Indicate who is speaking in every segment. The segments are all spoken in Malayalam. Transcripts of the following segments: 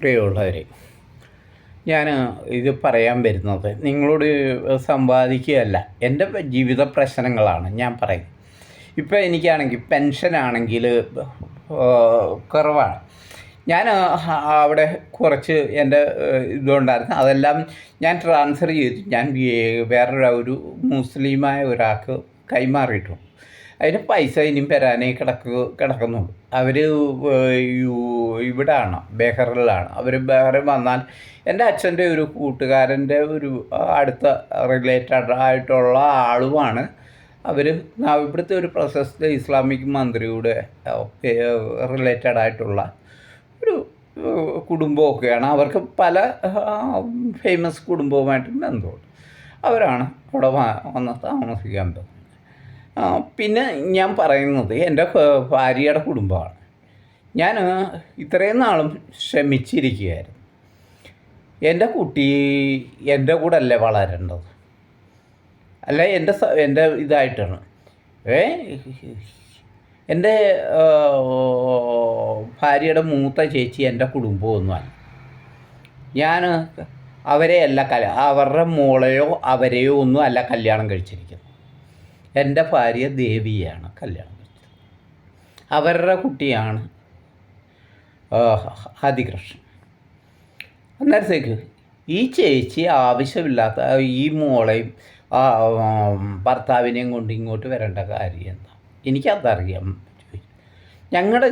Speaker 1: പ്രിയമുള്ളവരെ ഞാൻ ഇത് പറയാൻ വരുന്നത് നിങ്ങളോട് സമ്പാദിക്കുകയല്ല എന്റെ ജീവിത പ്രശ്നങ്ങളാണ് ഞാൻ പറയുന്നത്. ഇപ്പോൾ എനിക്കാണെങ്കിൽ പെൻഷനാണെങ്കിൽ കുറവാണ്. ഞാൻ അവിടെ കുറച്ച് എന്റെ ഇതുണ്ടായിരുന്നു. അതെല്ലാം ഞാൻ ട്രാൻസ്ഫർ ചെയ്തു. ഞാൻ വേറൊരു മുസ്ലിമായ ഒരാൾക്ക് കൈമാറിയിട്ടുണ്ട്. അതിന് പൈസ ഇനിയും പെരാനേ കിടക്ക് കിടക്കുന്നുള്ളൂ അവർ ഇവിടാണ് ബെഹറിലാണ്. അവർ ബെഹറിൽ വന്നാൽ എന്റെ അച്ഛന്റെ ഒരു കൂട്ടുകാരന്റെ ഒരു അടുത്ത റിലേറ്റഡ് ആയിട്ടുള്ള ആളുമാണ്. അവർ ഇവിടുത്തെ ഒരു പ്രശസ്ത ഇസ്ലാമിക് മന്ത്രിയുടെ റിലേറ്റഡ് ആയിട്ടുള്ള ഒരു കുടുംബമൊക്കെയാണ്. അവർക്ക് പല ഫേമസ് കുടുംബവുമായിട്ട് ബന്ധമുണ്ട്. അവരാണ് അവിടെ വന്ന് താമസിക്കാൻ പോകുന്നത്. പിന്നെ ഞാൻ പറയുന്നത് എന്റെ ഭാര്യയുടെ കുടുംബമാണ്. ഞാൻ ഇത്രയും നാളും ശ്രമിച്ചിരിക്കുകയായിരുന്നു. എന്റെ കുട്ടി എന്റെ കൂടെ അല്ലേ വളരേണ്ടത്? അല്ല? എന്റെ എന്റെ ഇതായിട്ടാണ്. ഏ? എന്റെ ഭാര്യയുടെ മൂത്ത ചേച്ചി എന്റെ കുടുംബമൊന്നുമല്ല. ഞാൻ അവരെയല്ല കല അവരുടെ മോളെയോ അവരെയോ ഒന്നും അല്ല കല്യാണം കഴിച്ചിരിക്കുന്നത്. എന്റെ ഭാര്യ ദേവിയാണ് കല്യാണം കഴിച്ചത്. അവരുടെ കുട്ടിയാണ് ആദികൃഷ്ണൻ അന്നേരത്തേക്ക് ഈ ചേച്ചി ആവശ്യമില്ലാത്ത ഈ മോളെയും ഭർത്താവിനെയും കൊണ്ട് ഇങ്ങോട്ട് വരേണ്ട കാര്യം എന്താ? എനിക്കതറിയാം. ഞങ്ങളുടെ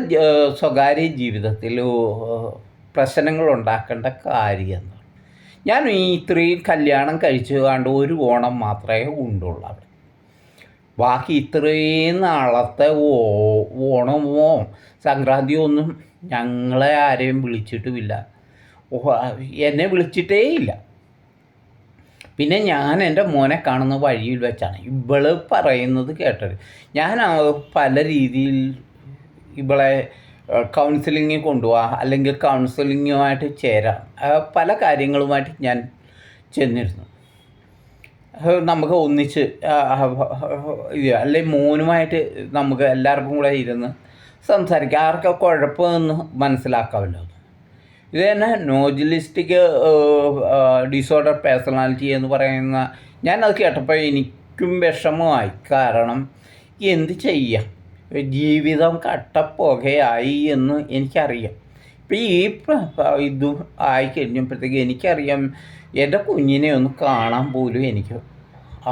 Speaker 1: സ്വകാര്യ ജീവിതത്തിൽ പ്രശ്നങ്ങൾ ഉണ്ടാക്കേണ്ട കാര്യം ഞാൻ ഈ ഇത്രയും കല്യാണം കഴിച്ചു കണ്ട് ഒരു ഓണം മാത്രമേ ഉണ്ടുള്ളൂ അവിടെ. ബാക്കി ഇത്രയും നാളത്തെ ഓ ഓണമോ സംക്രാന്തിയോ ഒന്നും ഞങ്ങളെ ആരെയും വിളിച്ചിട്ടുമില്ല. എന്നെ വിളിച്ചിട്ടേ ഇല്ല പിന്നെ ഞാൻ എന്റെ മോനെ കാണുന്ന വഴിയിൽ വെച്ചാണ് ഇവൾ പറയുന്നത് കേട്ടത്. ഞാൻ പല രീതിയിൽ ഇവളെ കൗൺസിലിങ്ങിൽ കൊണ്ടുപോകാം അല്ലെങ്കിൽ കൗൺസിലിങ്ങുമായിട്ട് ചേരാം. പല കാര്യങ്ങളുമായിട്ട് ഞാൻ ചെന്നിരുന്നു. നമുക്ക് ഒന്നിച്ച് അല്ലെങ്കിൽ മോനുമായിട്ട് നമുക്ക് എല്ലാവർക്കും കൂടെ ഇരുന്ന് സംസാരിക്കാം. ആർക്കാ കുഴപ്പമെന്ന് മനസ്സിലാക്കാമല്ലോ. ഇത് തന്നെ നോജിലിസ്റ്റിക് ഡിസോർഡർ പേഴ്സണാലിറ്റി എന്ന് പറയുന്ന ഞാനത് കേട്ടപ്പോൾ എനിക്കും വിഷമമായി. കാരണം എന്ത് ചെയ്യാം? ജീവിതം കട്ടപ്പുകയായി എന്ന് എനിക്കറിയാം. ഇപ്പം ഈ ഇത് ആയി കഴിഞ്ഞപ്പോഴത്തേക്ക് എനിക്കറിയാം എന്റെ കുഞ്ഞിനെ ഒന്ന് കാണാൻ പോലും എനിക്ക്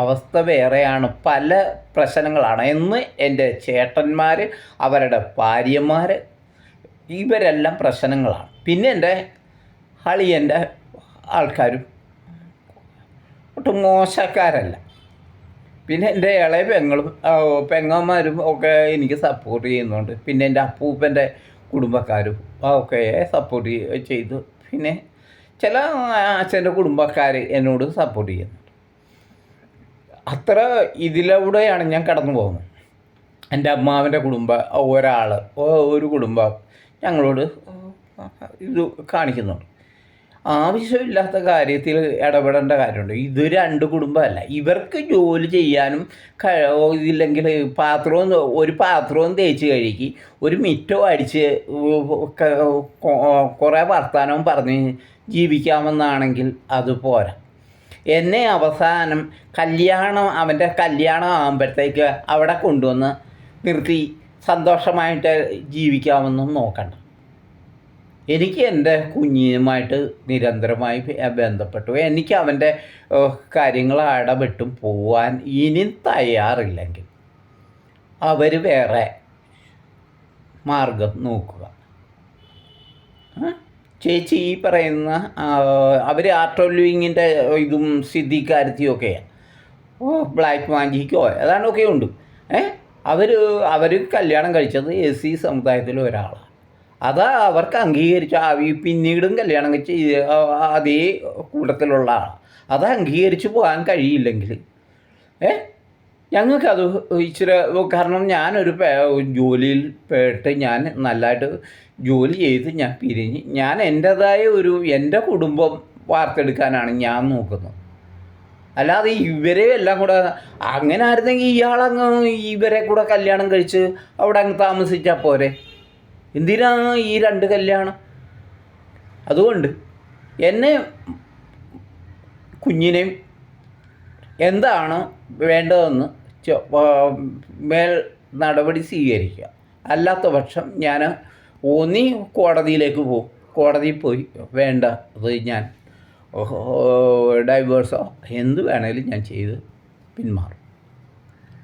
Speaker 1: അവസ്ഥ വേറെയാണ്. പല പ്രശ്നങ്ങളാണ്. എന്ന് എന്റെ ചേട്ടന്മാർ അവരുടെ ഭാര്യമാർ ഇവരെല്ലാം പ്രശ്നങ്ങളാണ്. പിന്നെ എന്റെ അളിയന്റെ ആൾക്കാരും ഒട്ടും മോശക്കാരല്ല. പിന്നെ എന്റെ ഇളയ പെങ്ങളും പെങ്ങന്മാരും ഒക്കെ എനിക്ക് സപ്പോർട്ട് ചെയ്യുന്നുണ്ട്. പിന്നെ എന്റെ അപ്പൂപ്പന്റെ കുടുംബക്കാരും ഒക്കെ സപ്പോർട്ട് ചെയ്തു. പിന്നെ ചില അച്ഛന്റെ കുടുംബക്കാർ എന്നോട് സപ്പോർട്ട് ചെയ്യുന്നുണ്ട്. അത്ര ഇതിലൂടെയാണ് ഞാൻ കടന്നു പോകുന്നത്. എന്റെ അമ്മാവിന്റെ കുടുംബം ഒരാൾ ഒരു കുടുംബം ഞങ്ങളോട് ഇത് കാണിക്കുന്നുണ്ട്. ആവശ്യമില്ലാത്ത കാര്യത്തിൽ ഇടപെടേണ്ട കാര്യമുണ്ട്. ഇത് രണ്ട് കുടുംബമല്ല. ഇവർക്ക് ജോലി ചെയ്യാനും ഇതില്ലെങ്കിൽ പാത്രവും ഒരു പാത്രവും തേച്ച് കഴുകി ഒരു മിറ്റോ അടിച്ച് കുറേ വർത്തമാനവും പറഞ്ഞ് ജീവിക്കാമെന്നാണെങ്കിൽ അത് പോരാ. എന്നെ അവസാനം കല്യാണം അവന്റെ കല്യാണം ആകുമ്പോഴത്തേക്ക് അവിടെ കൊണ്ടുവന്ന് നിർത്തി സന്തോഷമായിട്ട് ജീവിക്കാമെന്നും നോക്കണ്ട. എനിക്ക് എന്റെ കുഞ്ഞിനുമായിട്ട് നിരന്തരമായി ബന്ധപ്പെട്ടു. എനിക്ക് അവന്റെ കാര്യങ്ങൾ ഇടപെട്ടും പോവാൻ ഇനി തയ്യാറില്ലെങ്കിൽ അവർ വേറെ മാർഗം നോക്കുക. ചേച്ചി ഈ പറയുന്ന അവർ ആർട്ട് ഓഫ് ലിവിങ്ങിന്റെ ഇതും സിദ്ധിക്കാരത്തിയൊക്കെയാണ് ഓ ബ്ലാക്ക് മാജിക്കോ ഏതാണ്ടൊക്കെ ഉണ്ട്. ഏ അവർ അവർ കല്യാണം കഴിച്ചത് എസ് സി സമുദായത്തിലെ ഒരാളാണ്. അതാ അവർക്ക് അംഗീകരിച്ച പിന്നീടും കല്യാണം കഴിച്ച് അതേ കൂട്ടത്തിലുള്ള ആളാണ്. അത് അംഗീകരിച്ച് പോകാൻ കഴിയില്ലെങ്കിൽ ഏ ഞങ്ങൾക്കത് ഇച്ചിരി കാരണം ഞാനൊരു ജോലിയിൽ പെട്ട് ഞാൻ നല്ലതായിട്ട് ജോലി ചെയ്ത് ഞാൻ പിരിഞ്ഞ് ഞാൻ എന്റെതായ ഒരു എന്റെ കുടുംബം വാർത്തെടുക്കാനാണ് ഞാൻ നോക്കുന്നത്. അല്ലാതെ ഇവരെ എല്ലാം കൂടെ അങ്ങനെ ആയിരുന്നെങ്കിൽ ഇയാളങ്ങ് ഇവരെ കൂടെ കല്യാണം കഴിച്ച് അവിടെ അങ്ങ് താമസിച്ചാൽ പോരെ. എന്തിനാണ് ഈ രണ്ട് കല്യാണം? അതുകൊണ്ട് എന്നെ കുഞ്ഞിനെയും എന്താണ് വേണ്ടതെന്ന് മേൽ നടപടി സ്വീകരിക്കുക. അല്ലാത്ത പക്ഷം ഞാൻ ഒന്നി കോടതിയിലേക്ക് പോകും കോടതിയിൽ പോയി വേണ്ട അത് ഞാൻ ഡൈവേഴ്സോ എന്ത് വേണേലും ഞാൻ ചെയ്ത് പിന്മാറും.